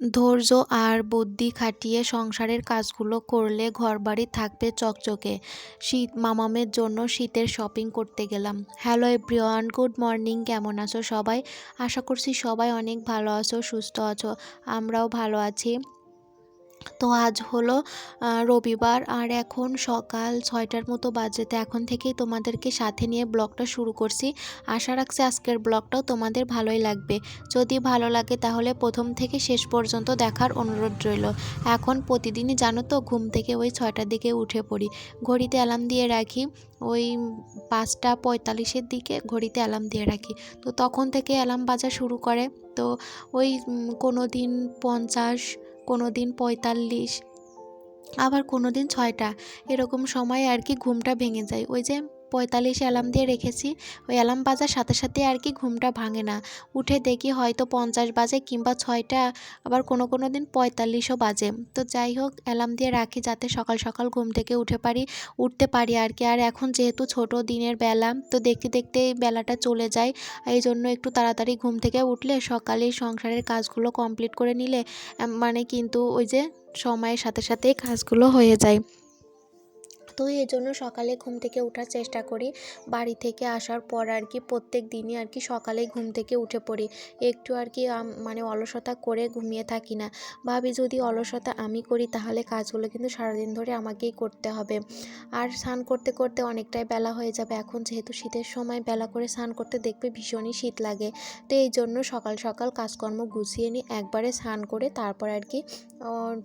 ধৈর্য আর বুদ্ধি খাটিয়ে সংসারের কাজগুলো করলে ঘরবাড়ি থাকবে চকচকে। শীত মামামের জন্য শীতের শপিং করতে গেলাম। হ্যালো এভরিওয়ান গুড মর্নিং কেমন আছো সবাই? আশা করছি সবাই অনেক ভালো আছো, সুস্থ আছো, আমরাও ভালো আছি। তো আজ হলো রবিবার আর এখন সকাল ছয়টার মতো বাজেতে এখন থেকেই তোমাদেরকে সাথে নিয়ে ব্লগটা শুরু করছি। আশা রাখছি আজকের ব্লগটাও তোমাদের ভালোই লাগবে। যদি ভালো লাগে তাহলে প্রথম থেকে শেষ পর্যন্ত দেখার অনুরোধ রইল। এখন প্রতিদিনই জানো তো ঘুম থেকে ওই ছয়টার দিকে উঠে পড়ি। ঘড়িতে অ্যালার্ম দিয়ে রাখি, ওই পাঁচটা পঁয়তাল্লিশের দিকে ঘড়িতে অ্যালার্ম দিয়ে রাখি। তো তখন থেকে অ্যালার্ম বাজা শুরু করে। তো ওই কোনো দিন পঞ্চাশ কোনো দিন পঁয়তাল্লিশ, আবার কোনো দিন ছয়টা, এরকম সময় আর কি ঘুমটা ভেঙে যায়। ওই যে পঁয়তাল্লিশ অ্যালার্ম দিয়ে রেখেছি। ওই অ্যালার্ম বাজার সাথে সাথে আর কি ঘুমটা ভাঙে না। উঠে দেখি হয়তো পঞ্চাশ বাজে কিংবা ছয়টা, আবার কোনো কোনো দিন পঁয়তাল্লিশও বাজে। তো যাই হোক, অ্যালার্ম দিয়ে রাখি যাতে সকাল সকাল ঘুম থেকে উঠে পারি, উঠতে পারি আর কি। আর এখন যেহেতু ছোট দিনের বেলা, তো দেখতে দেখতে বেলাটা চলে যায়। এই জন্য একটু তাড়াতাড়ি ঘুম থেকে উঠলে সকালে সংসারের কাজগুলো কমপ্লিট করে নিলে মানে কিন্তু ওই যে সময়ের সাথে সাথেই কাজগুলো হয়ে যায়। তো এই জন্য সকালে ঘুম থেকে ওঠার চেষ্টা করি। বাড়ি থেকে আসার পর আর কি প্রত্যেক দিনই আর কি সকালে ঘুম থেকে উঠে পড়ি। একটু আর কি মানে অলসতা করে ঘুমিয়ে থাকি না। ভাবি যদি অলসতা আমি করি তাহলে কাজগুলো কিন্তু সারাদিন ধরে আমাকেই করতে হবে। আর স্নান করতে করতে অনেকটাই বেলা হয়ে যাবে। এখন যেহেতু শীতের সময় বেলা করে স্নান করতে দেখবে ভীষণই শীত লাগে। তো এই জন্য সকাল সকাল কাজকর্ম গুছিয়ে নিই একবারে স্নান করে তারপর আর কি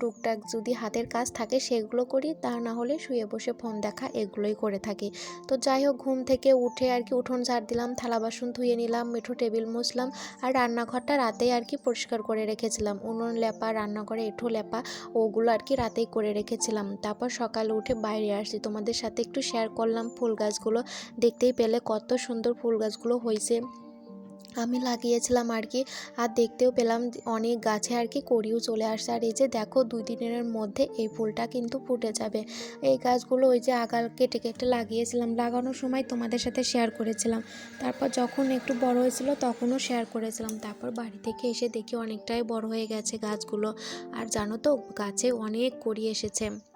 টুকটাক যদি হাতের কাজ থাকে সেগুলো করি। তা না হলে শুয়ে বসে ফোন দেখা এগুলোই করে থাকি। তো যাই হোক, ঘুম থেকে উঠে আর কি উঠোন ঝাড় দিলাম, থালা বাসন ধুয়ে নিলাম, মিঠো টেবিল মুছলাম আর রান্নাঘরটা রাতেই আর কি পরিষ্কার করে রেখেছিলাম। উনুন লেপা, রান্নাঘরে এঁঠো লেপা, ওগুলো আর কি রাতেই করে রেখেছিলাম। তারপর সকালে উঠে বাইরে আসছি। তোমাদের সাথে একটু শেয়ার করলাম ফুল গাছগুলো। দেখতেই পেলে কত সুন্দর ফুল গাছগুলো হয়েছে আমি লাগিয়েছিলাম আর কি। আর দেখতেও পেলাম অনেক গাছে আর কি করিও চলে আসছে। আর এই যে দেখো দুই দিনের মধ্যে এই ফুলটা কিন্তু ফুটে যাবে। এই গাছগুলো ওই যে আগাল কেটে কেটে লাগিয়েছিলাম। লাগানোর সময় তোমাদের সাথে শেয়ার করেছিলাম। তারপর যখন একটু বড় হয়েছিল তখনও শেয়ার করেছিলাম। তারপর বাড়ি থেকে এসে দেখি অনেকটাই বড় হয়ে গেছে গাছগুলো। আর জানো তো, গাছে অনেক করি এসেছে।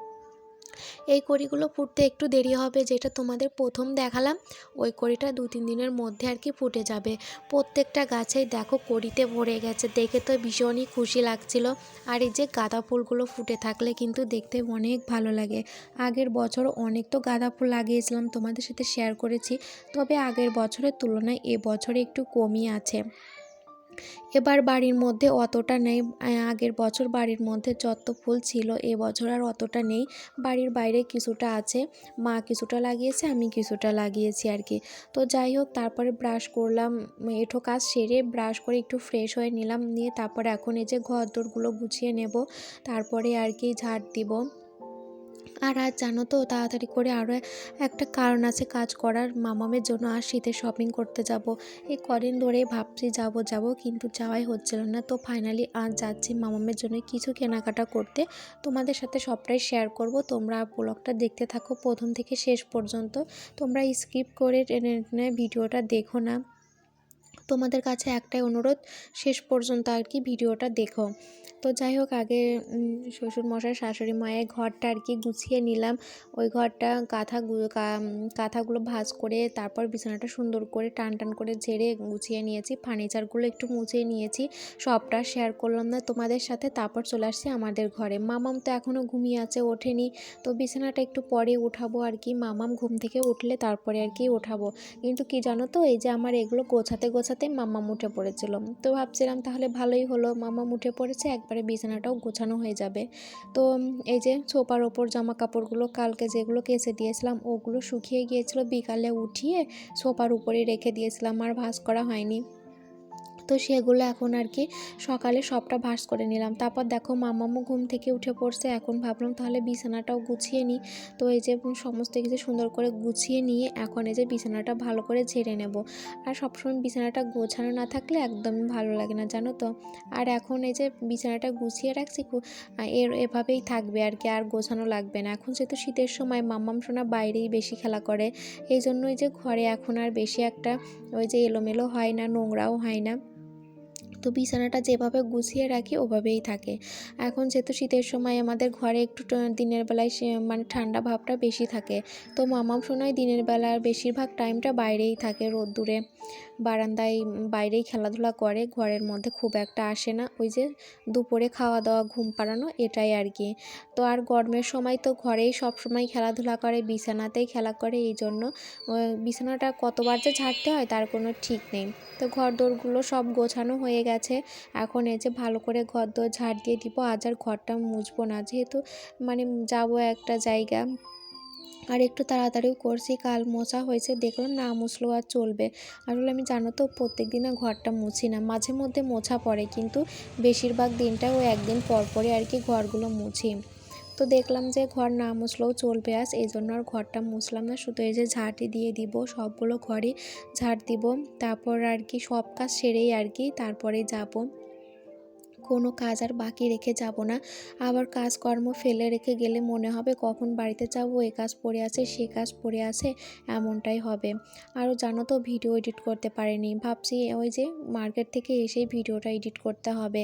এই কড়িগুলো ফুটতে একটু দেরি হবে, যেটা তোমাদের প্রথম দেখালাম, ওই কড়িটা দু তিন দিনের মধ্যে আর কি ফুটে যাবে। প্রত্যেকটা গাছেই দেখো কড়িতে ভরে গেছে, দেখে তো ভীষণই খুশি লাগছিল। আর এই যে গাঁদা ফুলগুলো ফুটে থাকলে কিন্তু দেখতে অনেক ভালো লাগে। আগের বছর অনেক তো গাঁদা ফুল লাগিয়েছিলাম, তোমাদের সাথে শেয়ার করেছি, তবে আগের বছরের তুলনায় এ বছরে একটু কমই আছে। এবার বাড়ির মধ্যে অতটা নেই। আগের বছর বাড়ির মধ্যে যত ফুল ছিল এবছর আর অতটা নেই। বাড়ির বাইরে কিছুটা আছে। মা কিছুটা লাগিয়েছে, আমি কিছুটা লাগিয়েছি আর কি। তো যাই হোক, তারপরে ব্রাশ করলাম। এঠো কাজ সেরে ব্রাশ করে একটু ফ্রেশ হয়ে নিলাম। নিয়ে তারপরে এখন এই যে ঘর দোরগুলো গুছিয়ে নেব। তারপরে আর কি ঝাড় দিব। আর আজ জানো তো তাড়াতাড়ি করে আরও একটা কারণ আছে কাজ করার। মামামের জন্য আর শীতে শপিং করতে যাব। এই কদিন ধরেই ভাবছি যাব যাব, কিন্তু যাওয়াই হচ্ছিল না। তো ফাইনালি আজ যাচ্ছি মামামের জন্য কিছু কেনাকাটা করতে। তোমাদের সাথে সবটাই শেয়ার করব। তোমরা ব্লগটা দেখতে থাকো প্রথম থেকে শেষ পর্যন্ত। তোমরা স্কিপ করে ভিডিওটা দেখো না। তোমাদের কাছে একটাই অনুরোধ, শেষ পর্যন্ত আর কি ভিডিওটা দেখো। তো যাই হোক, আগে শ্বশুরমশাই শাশুড়ি মায়ের ঘরটা আর কি গুছিয়ে নিলাম। ওই ঘরটা কাঁথা কাঁথাগুলো ভাজ করে তারপর বিছানাটা সুন্দর করে টান টান করে ঝেড়ে গুছিয়ে নিয়েছি। ফার্নিচারগুলো একটু মুছিয়ে নিয়েছি। সবটা শেয়ার করলাম না তোমাদের সাথে, তারপর চলে আসছি আমাদের ঘরে। মামাম তো এখনও ঘুমিয়ে আছে, ওঠেনি। তো বিছানাটা একটু পরে উঠাবো আর কি। মামাম ঘুম থেকে উঠলে তারপরে আর কি উঠাবো। কিন্তু কি জানো তো, এই যে আমার এগুলো গোছাতে গোছাতে মামাম উঠে পড়েছিল। তো ভাবছিলাম তাহলে ভালোই হলো, মামাম উঠে পড়েছে, একবার তারপরে বিছানাটাও গোছানো হয়ে যাবে। তো, এই যে সোফার ওপর জামা কাপড়গুলো কালকে যেগুলো কেচে দিয়েছিলাম, ওগুলো শুকিয়ে গিয়েছিল। বিকালে উঠিয়ে সোফার উপরে রেখে দিয়েছিলাম, আর ভাস করা হয়নি। তো সেগুলো এখন আর কি সকালে সবটা ভাস করে নিলাম। তারপর দেখো মামামও ঘুম থেকে উঠে পড়ছে, এখন ভাবলাম তাহলে বিছানাটাও গুছিয়ে নিই। তো এই যে সমস্ত কিছু সুন্দর করে গুছিয়ে নিয়ে এখন এই যে বিছানাটা ভালো করে ঝেড়ে নেব। আর সবসময় বিছানাটা গোছানো না থাকলে একদমই ভালো লাগে না, জানো তো? আর এখন এই যে বিছানাটা গুছিয়ে রাখছি এর এভাবেই থাকবে আর কি, আর গোছানো লাগবে না। এখন যেহেতু শীতের সময় মাম্মাম সোনা বাইরেই বেশি খেলা করে, এই জন্যই যে ঘরে এখন আর বেশি একটা ওই যে এলোমেলো হয় না, নোংরাও হয় না। তো বিছানাটা যেভাবে গুছিয়ে রাখি, ওভাবেই থাকে। এখন যেহেতু শীতের সময় আমাদের ঘরে একটু দিনের বেলায় মানে ঠান্ডা ভাবটা বেশি থাকে। তো মামাম শোনায় দিনের বেলার বেশিরভাগ টাইমটা বাইরেই থাকে রোদ্দুরে। বারান্দায় বাইরেই খেলাধুলা করে, ঘরের মধ্যে খুব একটা আসে না। ওই যে দুপুরে খাওয়া দাওয়া, ঘুম পাড়ানো, এটাই আর কি। তো আর গরমের সময় তো ঘরেই সব সময় খেলাধুলা করে, বিছানাতেই খেলা করে, এই জন্য বিছানাটা কতবার যে ঝাড়তে হয় তার কোনো ঠিক নেই। তো ঘর দোরগুলো সব গোছানো হয়ে গেছে। এখন এই যে ভালো করে ঘর দোর ঝাড় দিয়ে দিব, আজ আর ঘরটা মুছবো না। যেহেতু মানে যাব একটা জায়গা। আর একটু তাড়াতাড়িও করছি, কাল মোছা হয়েছে, দেখলাম না মুছলেও আর চলবে। আসলে আমি জানো তো প্রত্যেক দিন ঘরটা মুছি না, মাঝে মধ্যে মোছা পড়ে, কিন্তু বেশিরভাগ দিনটা ও একদিন পর পরই আর কি ঘরগুলো মুছি। তো দেখলাম যে ঘর না মুছলেও চলবে আজ, এই জন্য আর ঘরটা মুছলাম না, শুধু এই যে ঝাঁটি দিয়ে দিব, সবগুলো ঘরই ঝাড় দিব, তারপর আর কি সব কাজ সেরেই আর কি তারপরে যাব। কোনো কাজ আর বাকি রেখে যাব না। আবার কাজকর্ম ফেলে রেখে গেলে মনে হবে কখন বাড়িতে যাব, এ কাজ পড়ে আছে, সে কাজ পড়ে আছে, এমনটাই হবে। আরও জানো তো, ভিডিও এডিট করতে পারিনি। ভাবছি ওই যে মার্কেট থেকে এসেই ভিডিওটা এডিট করতে হবে।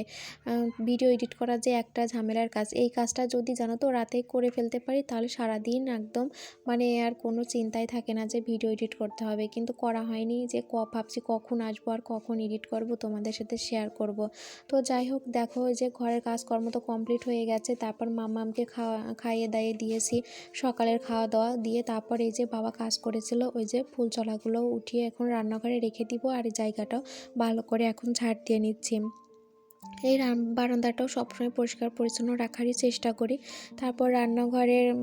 ভিডিও এডিট করা যে একটা ঝামেলার কাজ, এই কাজটা যদি জানো তো রাতেই করে ফেলতে পারি, তাহলে সারাদিন একদম মানে আর কোনো চিন্তাই থাকে না যে ভিডিও এডিট করতে হবে। কিন্তু করা হয়নি যে ক, ভাবছি কখন আসব আর কখন এডিট করব, তোমাদের সাথে শেয়ার করব। তো যাই হোক দেখো যে ঘরের কাজকর্ম তো কমপ্লিট হয়ে গেছে, তারপর মামামকে খাওয়া, খাইয়ে দাইয়ে দিয়েছি সকালের খাওয়া দাওয়া দিয়ে, তারপর এই যে বাবা কাজ করেছিল, ওই যে ফুল চলাগুলো উঠিয়ে এখন রান্নাঘরে রেখে দিব আর জায়গাটাও ভালো করে এখন ঝাড় দিয়ে নিচ্ছি। এই রান- বারান্দাটাও সবসময় পরিষ্কার পরিচ্ছন্ন রাখারই চেষ্টা করি। তারপর রান্নাঘরের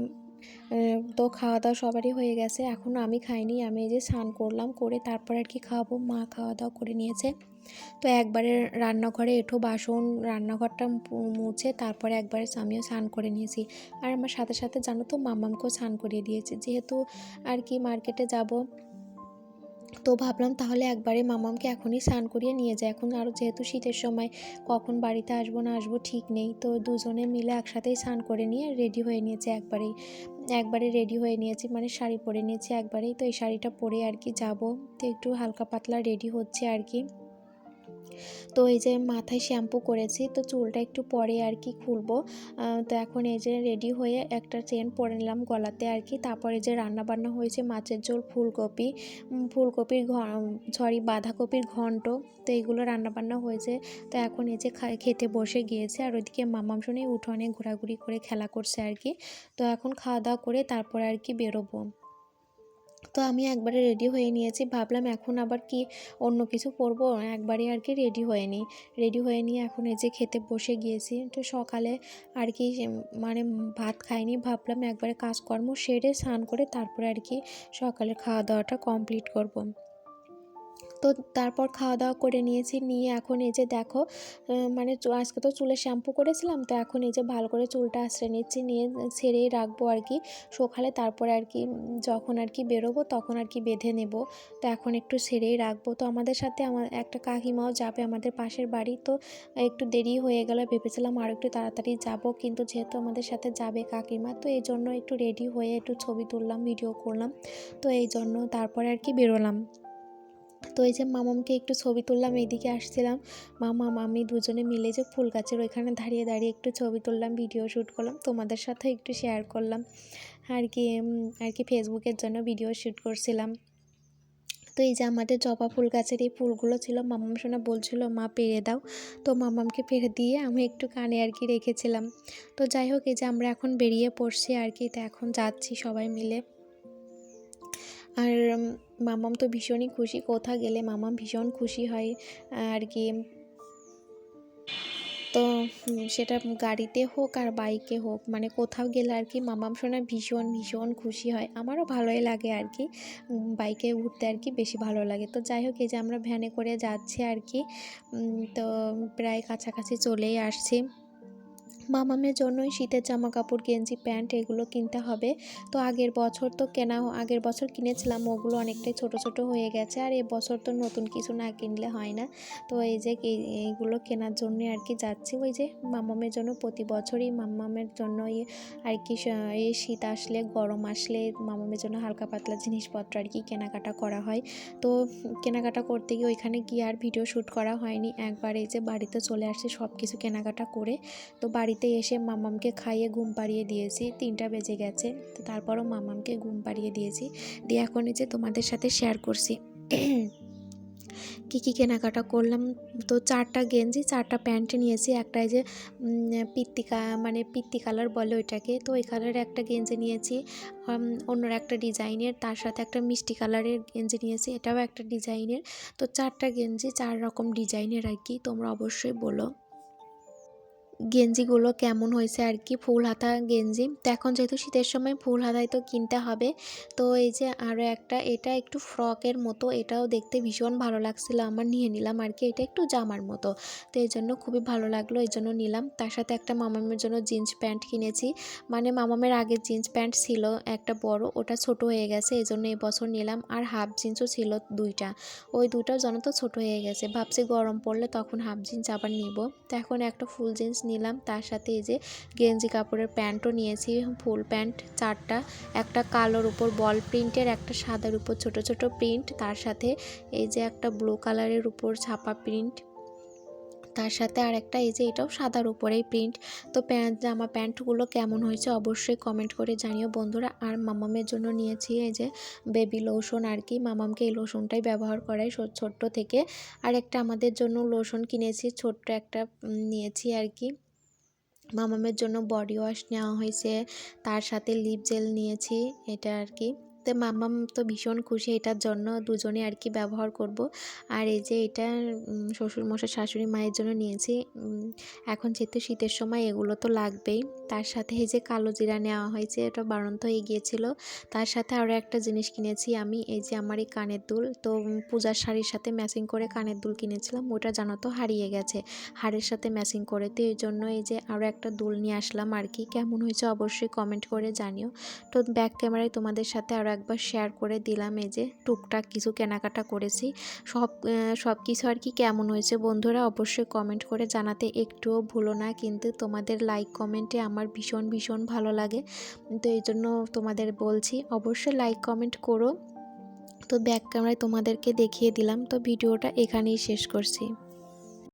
তো খাওয়া দাওয়া সবারই হয়ে গেছে, এখন আমি খাইনি, আমি এই যে স্নান করলাম, করে তারপর আর কি খাওয়াবো, মা খাওয়া দাওয়া করে নিয়েছে। তো একবারে রান্নাঘরে এঁঠো বাসন রান্নাঘরটা মুছে তারপরে একবারে আমিও স্নান করে নিয়েছি। আর আমার সাথে সাথে জানো তো মামামকেও স্নান করিয়ে দিয়েছি। যেহেতু আর কি মার্কেটে যাব, তো ভাবলাম তাহলে একবারে মামামকে এখনই স্নান করিয়ে নিয়ে যায় এখন আরও যেহেতু শীতের সময়, কখন বাড়িতে আসব না আসব ঠিক নেই। তো দুজনে মিলে একসাথেই স্নান করে নিয়ে রেডি হয়ে নিয়েছে একবারেই। একবারে রেডি হয়ে নিয়েছি মানে শাড়ি পরে নিয়েছি একবারেই। তো এই শাড়িটা পরে আর কি যাব। তো একটু হালকা পাতলা রেডি হচ্ছে আর কি। তো এই যে মাথায় শ্যাম্পু করেছি, তো চুলটা একটু পরে আর কি খুলবো। তো এখন এই যে রেডি হয়ে একটা চেন পরে নিলাম গলাতে আর কি। তারপরে যে রান্না বান্না হয়েছে মাছের ঝোল, ফুলকপি। ফুলকপির সরি বাঁধাকপির ঘন্ট। তো এইগুলো রান্না বান্না হয়েছে। তো এখন এই যে খেতে বসে গিয়েছে। আর ওইদিকে মামাম শুনে উঠোনে ঘোরাঘুরি করে খেলা করছে আর কি। তো এখন খাওয়া দাওয়া করে তারপরে আর কি বেরোবো। তো আমি একবারে রেডি হয়ে নিয়েছি। ভাবলাম এখন আবার কি অন্য কিছু পরবো একবারে আর কি রেডি হয়ে নিই। রেডি হয়ে নিয়ে এখন এই যে খেতে বসে গিয়েছি। তো সকালে আর কি মানে ভাত খাইনি। ভাবলাম একবারে কাজকর্ম সেরে স্নান করে তারপরে আর কি সকালে খাওয়া দাওয়াটা কমপ্লিট করব। তো তারপর খাওয়া দাওয়া করে নিয়েছি। নিয়ে এখন এই যে দেখো মানে আজকে তো চুলে শ্যাম্পু করেছিলাম, তো এখন এই যে ভালো করে চুলটা আশ্রয় নিচ্ছি, নিয়ে ছেড়েই রাখব আর কি। সকালে তারপরে আর কি, যখন আর কি বেরোবো তখন আর কি বেঁধে নেব। তো এখন একটু ছেড়েই রাখব। তো আমাদের সাথে আমার একটা কাকিমাও যাবে আমাদের পাশের বাড়ি, তো একটু দেরি হয়ে গেল, ভেবেছিলাম আরও একটু তাড়াতাড়ি যাব, কিন্তু যেহেতু আমাদের সাথে যাবে কাকিমা, তো এই জন্য একটু রেডি হয়ে একটু ছবি তুললাম ভিডিও করলাম। তো এই জন্য তারপরে আর কি বেরোলাম। তো এই যে মামামকে একটু ছবি তুললাম, এইদিকে আসছিলাম। মামাম আমি দুজনে মিলে যে ফুল গাছের ওইখানে দাঁড়িয়ে দাঁড়িয়ে একটু ছবি তুললাম ভিডিও শ্যুট করলাম। তোমাদের সাথে একটু শেয়ার করলাম। আর কি আর কি ফেসবুকের জন্য ভিডিও শ্যুট করছিলাম। তো এই যে আমাদের জবা ফুল গাছের এই ফুলগুলো ছিল, মামাম সোনা বলছিল, মা, পেরে দাও। তো মামামকে পেরে দিয়ে আমি একটু কানে আর কি রেখেছিলাম। তো যাই হোক, এই যে আমরা এখন বেরিয়ে পড়ছি আর কি, তো এখন যাচ্ছি সবাই মিলে। আর মামাম তো ভীষণই খুশি কোথাও গেলে মামাম ভীষণ খুশি হয় আর কি। তো সেটা গাড়িতে হোক আর বাইকে হোক মানে কোথাও গেলে আর কি মামাম শোনা ভীষণ ভীষণ খুশি হয়। আমারও ভালোই লাগে আর কি বাইকে উঠতে আর কি বেশি ভালো লাগে। তো যাই হোক, এই যে আমরা ভ্যানে করে যাচ্ছি আর কি তো প্রায় কাছাকাছি চলেই আসছি। মামামের জন্যই শীতের জামা কাপড় গেঞ্জি, প্যান্ট এগুলো কিনতে হবে। তো আগের বছর তো কেনা, আগের বছর কিনেছিলাম, ওগুলো অনেকটাই ছোট ছোট হয়ে গেছে। আর এবছর তো নতুন কিছু না কিনলে হয় না। তো এই যে এইগুলো কেনার জন্য আর কি যাচ্ছি। ওই যে মামামের জন্য প্রতি বছরই মামামের জন্য আর কি এই শীত আসলে, গরম আসলে মামামের জন্য হালকা পাতলা জিনিসপত্র আর কি কেনাকাটা করা হয়। তো কেনাকাটা করতে গিয়ে ওইখানে গিয়ে আর ভিডিও শ্যুট করা হয়নি। একবার এই যে বাড়িতে চলে আসছে সব কিছু কেনাকাটা করে। তো বাড়িতে এসে মামামকে খাইয়ে ঘুম পাড়িয়ে দিয়েছি। তিনটা বেজে গেছে। তো তারপরও মামামকে ঘুম পাড়িয়ে দিয়েছি। দিয়ে এখন যে তোমাদের সাথে শেয়ার করছি। কী কী কেনাকাটা করলাম? তো চারটা গেঞ্জি, চারটা প্যান্ট নিয়েছি। একটা এই যে পিত্তিকা মানে পিত্তি কালার বলে ওইটাকে। তো ওই কালারের একটা গেঞ্জি নিয়েছি। অন্যর একটা ডিজাইনের, তার সাথে একটা মিষ্টি কালারের গেঞ্জি নিয়েছি। এটাও একটা ডিজাইনের। তো চারটা গেঞ্জি, চার রকম ডিজাইনের আর কি। তোমরা অবশ্যই বলো। গেঞ্জিগুলো কেমন হয়েছে আর কি? ফুল হাতা গেঞ্জি। তো এখন যেহেতু শীতের সময় ফুল হাতায় তো কিনতে হবে। তো এই যে আরও একটা, এটা একটু ফ্রকের মতো, এটাও দেখতে ভীষণ ভালো লাগছিল। আমার নিয়ে নিলাম আর কি, এটা একটু জামার মতো। তো এই জন্য খুবই ভালো লাগল, এই জন্য নিলাম। তার সাথে একটা মামামের জন্য জিন্স প্যান্ট কিনেছি। মানে মামামের আগে জিন্স প্যান্ট ছিল একটা বড়, ওটা ছোট হয়ে গেছে, এই জন্য এবছর নিলাম। আর হাফ জিন্সও ছিল দুইটা। ওই দুটাও যেন তো ছোট হয়ে গেছে। ভাবছি গরম পড়লে তখন হাফ জিন্স আবার নিব। তো এখন একটা ফুল জিন্স নিলাম। তার সাথে এই যে গেঞ্জি কাপড়ের প্যান্টও নিয়েছি, ফুল প্যান্ট, চারটা, একটা কালোর উপর বল প্রিন্টের, একটা সাদার উপর ছোট ছোট প্রিন্ট। তার সাথে এই যে একটা ব্লু কালারের উপর ছাপা প্রিন্ট। তার সাথে আর একটা এই যে এটাও সাদার উপরেই প্রিন্ট তো প্যান্ট জামা প্যান্টগুলো কেমন হয়েছে অবশ্যই কমেন্ট করে জানিও। বন্ধুরা, আর মামামের জন্য নিয়েছি এই যে বেবি লোশন আর কি। মামামকে এই লোশনটাই ব্যবহার করাই ছোট্ট থেকে। আর একটা আমাদের জন্য লোশন কিনেছি, ছোট্ট একটা নিয়েছি আর কি। মামামের জন্য বডি ওয়াশ নেওয়া হয়েছে। তার সাথে লিপ জেল নিয়েছি, এটা আর কি। তো মামাম তো ভীষণ খুশি, এটার জন্য দুজনে আর কি ব্যবহার করব। আর এই যে এটা শ্বশুরমশাই, শাশুড়ি, মায়ের জন্য নিয়েছি এখন যেহেতু শীতের সময় এগুলো তো লাগবেই, তার সাথে এই যে কালো জিরা নেওয়া হয়েছে, এটা বাড়ন্ত হয়ে গিয়েছিল তার সাথে আরও একটা জিনিস কিনেছি আমি, এই যে আমার এই কানের দুল। তো পূজার শাড়ির সাথে ম্যাচিং করে কানের দুল কিনেছিলাম, ওটা জানো তো হারিয়ে গেছে, হাড়ের সাথে ম্যাচিং করে। তো এই জন্য এই যে আরও একটা দুল নিয়ে আসলাম আর কি, কেমন হয়েছে অবশ্যই কমেন্ট করে জানিও। তো ব্যাক ক্যামেরায় তোমাদের সাথে আরও একবার শেয়ার করে দিলাম এই যে টুকটাক কিছু কেনাকাটা করেছি। সব সব কিছু আর কি কেমন হয়েছে বন্ধুরা অবশ্যই কমেন্ট করে জানাতে একটুও ভুলো না। কিন্তু তোমাদের লাইক কমেন্টে আমার ভীষণ ভীষণ ভালো লাগে। তো এই জন্য তোমাদের বলছি অবশ্যই লাইক কমেন্ট করো। তো ব্যাক ক্যামেরায় তোমাদেরকে দেখিয়ে দিলাম। তো ভিডিওটা এখানেই শেষ করছি।